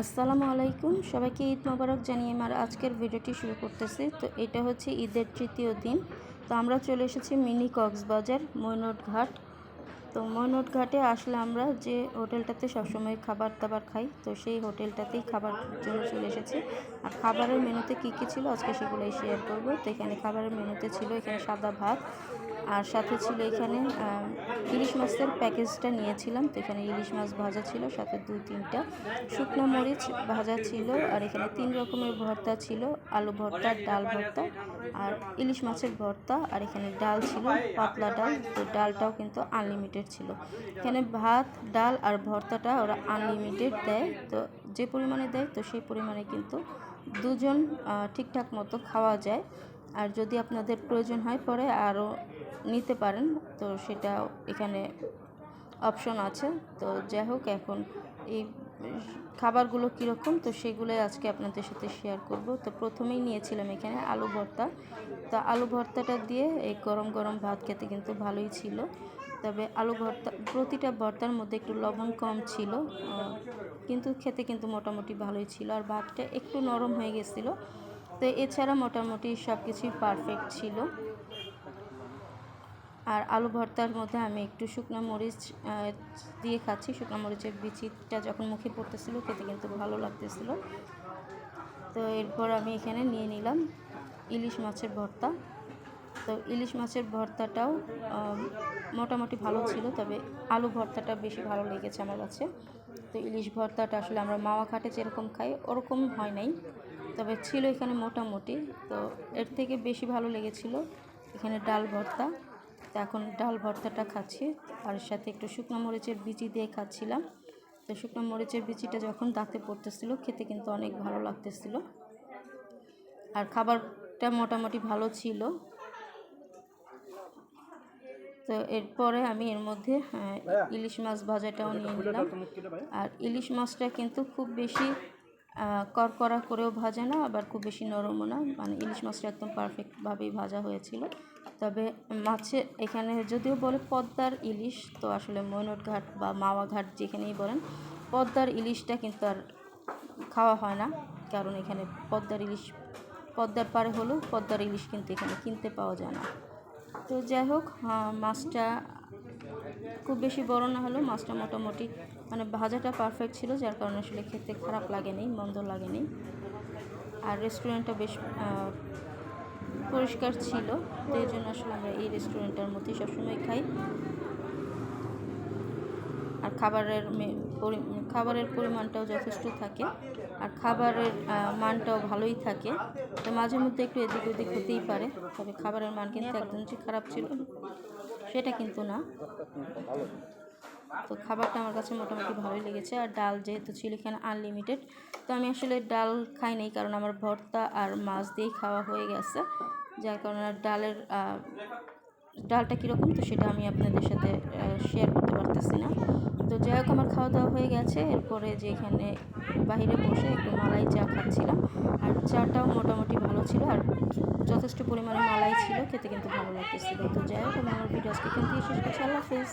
আসসালামু আলাইকুম। সবাইকে ঈদ মোবারক জানিয়ে আমার আজকের ভিডিওটি শুরু করতেছি। তো এটা হচ্ছে ঈদের তৃতীয় দিন। তো আমরা চলে এসেছি মিনি কক্সবাজার মৈনট ঘাট তো মৈনট ঘাটে আসলে আমরা যে হোটেলটাতে সবসময় খাবার দাবার খাই, তো সেই হোটেলটাতেই খাবার জন্য চলে এসেছি। আর খাবারের মেনুতে কী কী ছিল আজকে সেগুলোই শেয়ার করব। তো এখানে খাবারের মেনুতে ছিল এখানে সাদা ভাত, আর সাথে ছিল এখানে ইলিশ মাছের প্যাকেজটা নিয়েছিলাম। তো এখানে ইলিশ মাছ ভাজা ছিল, সাথে দুই তিনটা। শুকনো মরিচ ভাজা ছিল, আর এখানে তিন রকমের ভর্তা ছিল, আলু ভর্তা, ডাল ভর্তা, আর ইলিশ মাছের ভর্তা, আর এখানে ডাল ছিল, পাতলা ডাল। তো ডালটাও কিন্তু আনলিমিটেড ছিল। এখানে ভাত, ডাল আর ভর্তাটা ওরা আনলিমিটেড দেয়। তো যে পরিমাণে দেয়, তো সেই পরিমাণে কিন্তু দুজন ঠিকঠাক মতো খাওয়া যায়। আর যদি আপনাদের প্রয়োজন হয়, পরে আরও নিতে পারেন। তো সেটা এখানে অপশন আছে। তো যাই হোক, এখন এই খাবারগুলো কীরকম? তো সেগুলোই আজকে আপনাদের সাথে শেয়ার করব। তো প্রথমেই নিয়েছিলাম এখানে আলু ভর্তা। তো আলু ভর্তাটা দিয়ে এই গরম গরম ভাত খেতে কিন্তু ভালোই ছিল। তবে আলু ভর্তা, প্রতিটা ভর্তার মধ্যে একটু লবণ কম ছিল। কিন্তু খেতে কিন্তু মোটামুটি ভালোই ছিল। আর ভাতটা একটু নরম হয়ে গেছিল। তো এছাড়া মোটামুটি সব কিছুই পারফেক্ট ছিল। আর আলু ভর্তার মধ্যে আমি একটু শুকনো মরিচ দিয়ে খাচ্ছি। শুকনো মরিচের বিচিটা যখন মুখে পড়তেছিল, খেতে কিন্তু ভালো লাগতেছিল। তো এরপর আমি এখানে নিয়ে নিলাম ইলিশ মাছের ভর্তা। তো ইলিশ মাছের ভর্তাটাও মোটামুটি ভালো ছিল, তবে আলু ভর্তাটা বেশি ভালো লেগেছে আমার কাছে। তো ইলিশ ভর্তাটা আসলে আমরা মাওয়া ঘাটে যেরকম খাই, ওরকম হয় নাই। তবে ছিল এখানে মোটামুটি। তো এর থেকে বেশি ভালো লেগেছিল এখানে ডাল ভর্তা। তো এখন ডাল ভর্তাটা খাচ্ছি। আর সাথে একটু শুকনো মরিচের বিচি দিয়ে খাচ্ছিলাম। তো শুকনো মরিচের বিচিটা যখন দাঁতে পড়তেছিল খেতে কিন্তু অনেক ভালো লাগতেছিল। আর খাবারটা মোটামুটি ভালো ছিল। তো এরপরে আমি এর মধ্যে আহ, ইলিশ মাছ ভাজাটাও নিয়ে নিলাম। আর ইলিশ মাছটা কিন্তু খুব বেশি করকরা করেও ভাজা না, আবার খুব বেশি নরমও না। মানে ইলিশ মাছটা একদম পারফেক্টভাবেই ভাজা হয়েছিল। তবে মাছে এখানে যদিও বলে পদ্মার ইলিশ, তো আসলে মৈনট ঘাট বা মাওয়া ঘাট যেখানেই বলেন, পদ্মার ইলিশটা কিন্তু আর খাওয়া হয় না। কারণ এখানে পদ্মার ইলিশ, পদ্মার পারে হলেও পদ্মার ইলিশ কিন্তু এখানে কিনতে পাওয়া যায় না। তো যাই হোক মাছটা খুব বেশি বড় না হলেও মাছটা মোটামুটি মানে ভাজাটা পারফেক্ট ছিল, যার কারণে আসলে খেতে খারাপ লাগেনি, মন্দ লাগেনি। আর রেস্টুরেন্টটা বেশ পরিষ্কার ছিল, তো এই জন্য আসলে আমরা এই রেস্টুরেন্টটার মধ্যেই সবসময় খাই। খাবারের খাবারের পরিমাণটাও যথেষ্ট থাকে আর খাবারের মানটাও ভালোই থাকে। তো মাঝে মধ্যে একটু এদিক ওদিক হতেই পারে, তবে খাবারের মান কিন্তু একদম যে খারাপ ছিল। সেটা কিন্তু না। তো খাবারটা আমার কাছে মোটামুটি ভালোই লেগেছে। আর ডাল যেহেতু ছিল এখানে আনলিমিটেড তো আমি আসলে ডাল খাই নাই কারণ আমার ভর্তা আর মাছ দিয়েই খাওয়া হয়ে গেছে। যার কারণে ডালের ডালটা কীরকম তো সেটা আমি আপনাদের সাথে শেয়ার করতে পারতেছি না। যাই হোক, আমার খাওয়া দাওয়া হয়ে গেছে। এরপরে যে এখানে বাহিরে বসে একটু মালাই চা খাচ্ছিলাম। আর চাটাও মোটামুটি ভালো ছিল আর যথেষ্ট পরিমাণে মালাই ছিল, খেতে কিন্তু ভালো লাগতেছিল। তো যাই হোক আমি আমার ভিডিও আজকে থেকে শেষ করছি। আল্লাহ হাফিজ।